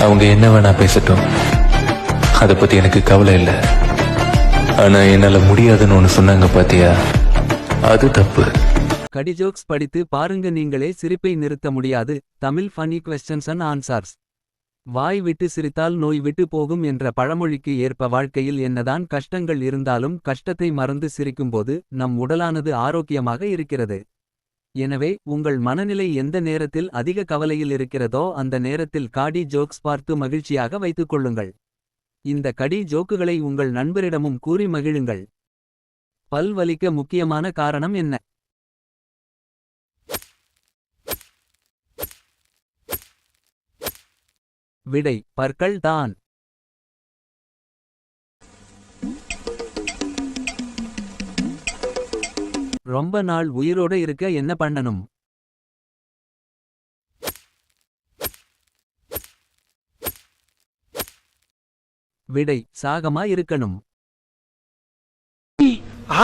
அவங்க என்ன வேணா பேசட்டும். அதை பத்தி எனக்கு கவலை இல்லை. ஆனா என்னால முடியாதுன்னு ஒன்று சொன்னாங்க பாத்தியா? அது தப்பு. கடி ஜோக்ஸ் படித்து பாருங்க நீங்களே சிரிப்பை நிறுத்த முடியாது. Tamil funny questions and answers வாய் விட்டு சிரித்தால் நோய் விட்டு போகும் என்ற பழமொழிக்கு ஏற்ப வாழ்க்கையில் என்னதான் கஷ்டங்கள் இருந்தாலும் கஷ்டத்தை மறந்து சிரிக்கும்போது நம் உடலானது ஆரோக்கியமாக இருக்கிறது. எனவே உங்கள் மனநிலை எந்த நேரத்தில் அதிக கவலையில் இருக்கிறதோ அந்த நேரத்தில் காடி ஜோக்ஸ் பார்த்து மகிழ்ச்சியாக வைத்துக் கொள்ளுங்கள். இந்த கடி ஜோக்குகளை உங்கள் நண்பரிடமும் கூறி மகிழுங்கள். பல் வலிக்க முக்கியமான காரணம் என்ன? விடை பற்கள் தான். ரொம்ப நாள் உயிரோட இருக்க என்ன பண்ணணும்? விடை சாகமா இருக்கணும்.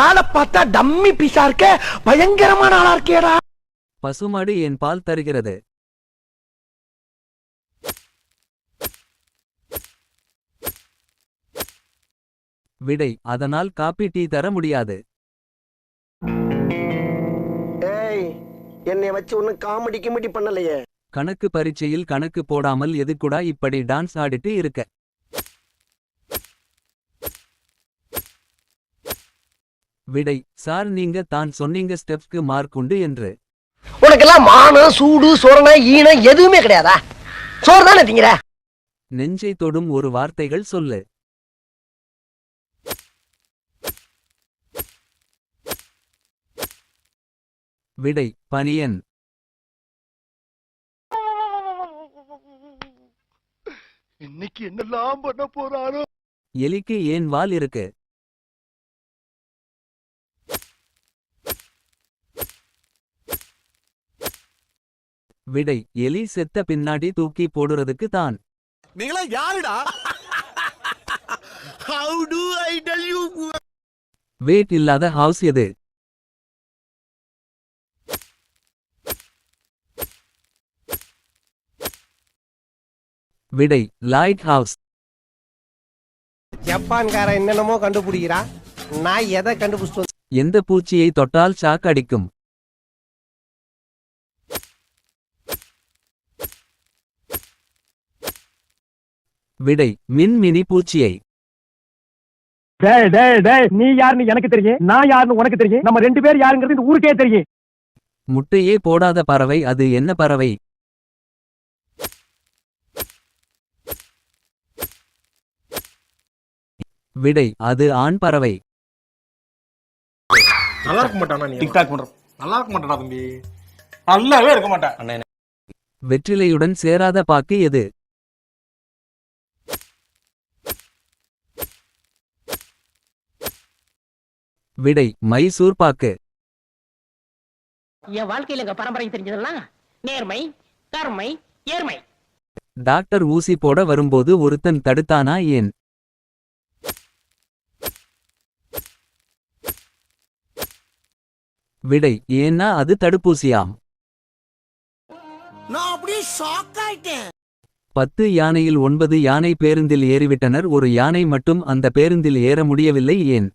ஆளை பார்த்தா டம்மி பீஸா இருக்க பயங்கரமான ஆளா இருக்கேடா. பசுமாடு என் பால் தருகிறது. விடை அதனால் காப்பி டீ தர முடியாது. என்னை வச்சு ஒன்னும் காமெடி கிமெடி பண்ணலையே. கணக்கு பரீட்சையில் கணக்கு போடாமல் எதுக்குடா இப்படி டான்ஸ் ஆடிட்டு இருக்க? விடை சார் நீங்க தான் சொன்னீங்க ஸ்டெப்ஸ்க்கு மார்க் உண்டு என்று. உனக்கெல்லாம் மானம் சூடு சோரணை ஈனம் எதுவுமே கிடையாதா? சோறு தானே நெஞ்சை தொடும் ஒரு வார்த்தைகள் சொல்லு. விடை பனியன். இன்னைக்கு என்னெல்லாம் பண்ண போறாரோ? எலிக்கு ஏன் வால் இருக்கு? விடை எலி செத்த பின்னாடி தூக்கி போடுறதுக்கு தான். நீங்களா யாருடா? How to I tell you what இல்லாத ஹவுஸ் எது? விடை லைட் ஹவுஸ் ஜப்பான்காரன் என்னென்னமோ கண்டுபிடிக்கிறா. நான் எதை கண்டுபிடிச்சிட்டு எந்த பூச்சியை தொட்டால் ஷாக் அடிக்கும்? விடை மின்மினி பூச்சியை. டேய் டேய் டேய் நீ யாருன்னு எனக்கு தெரியும். நான் யாருன்னு உனக்கு தெரியும். நம்ம ரெண்டு பேர் யாருங்கிறது இந்த ஊருக்கே தெரியும். முட்டையே போடாத பறவை அது என்ன பறவை? விடை அது ஆண் பறவை. நல்லா இருக்க மாட்டானா நீ? டிக்டாக் பண்ற நல்லா இருக்க மாட்டானா தம்பி? நல்லாவே இருக்க மாட்டான் வெற்றிலையுடன் சேராத பாக்கு எது? விடை மைசூர் பாக்கு. என் வாழ்க்கையில எங்க பரம்பரை தெரிஞ்சதெல்லாம் நேர்மை கருமை ஏர்மை டாக்டர் ஊசி போட வரும்போது ஒருத்தன் தடுத்தானா ஏன்? விடை. ஏன்னா அது தடுப்பூசியாம். பத்து யானையில் ஒன்பது யானை பேருந்தில் ஏறிவிட்டனர். ஒரு யானை மட்டும் அந்த பேருந்தில் ஏற முடியவில்லை. ஏன்?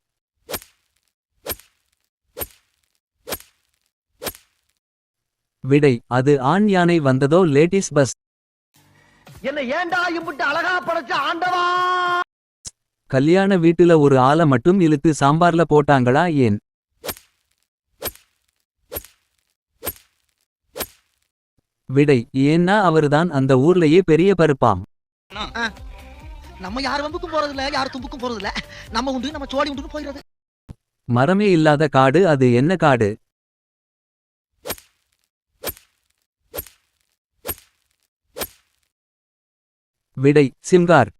விடை. அது ஆண் யானை வந்ததோ லேடிஸ் பஸ். கல்யாண வீட்டுல ஒரு ஆளை மட்டும் இழுத்து சாம்பார்ல போட்டாங்களா? ஏன்? விடை. ஏன்னா அவர்தான் அந்த ஊர்லயே பெரிய பருப்பாம். நம்ம யார் வம்புக்கும் போறது இல்ல யார் தும்புக்கும் போறது இல்ல நம்ம உண்டு நம்ம சோழி உண்டுன்னு போயிடுறது. மரமே இல்லாத காடு அது என்ன காடு? விடை சிம்கார்.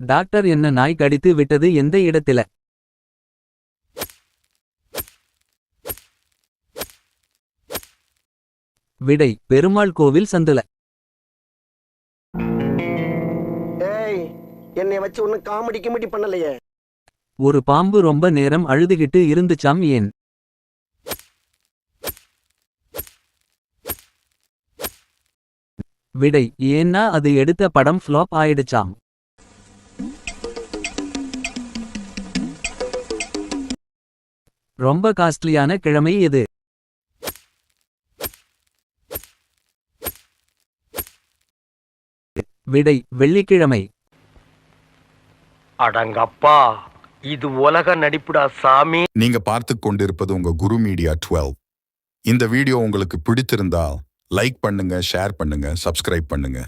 டாக்டர் என்ன நாய் கடித்து விட்டது எந்த இடத்தில? விடை பெருமாள் கோவில் சந்துல. என்னை வச்சு ஒன்னும் காமெடி கிமெடி பண்ணலையே. ஒரு பாம்பு ரொம்ப நேரம் அழுதுகிட்டு இருந்துச்சாம் ஏன்? விடை ஏன்னா அது எடுத்த படம் ஃப்ளாப் ஆயிடுச்சாம். ரொம்ப காஸ்ட்லியான கிழமை எது விடை வெள்ளிக்கிழமை. அடங்கப்பா இது உலக நடிப்புடா சாமி. நீங்க பார்த்து கொண்டிருப்பது உங்க குரு மீடியா 12 இந்த வீடியோ உங்களுக்கு பிடித்திருந்தால் லைக் பண்ணுங்க ஷேர் பண்ணுங்க சப்ஸ்கிரைப் பண்ணுங்க.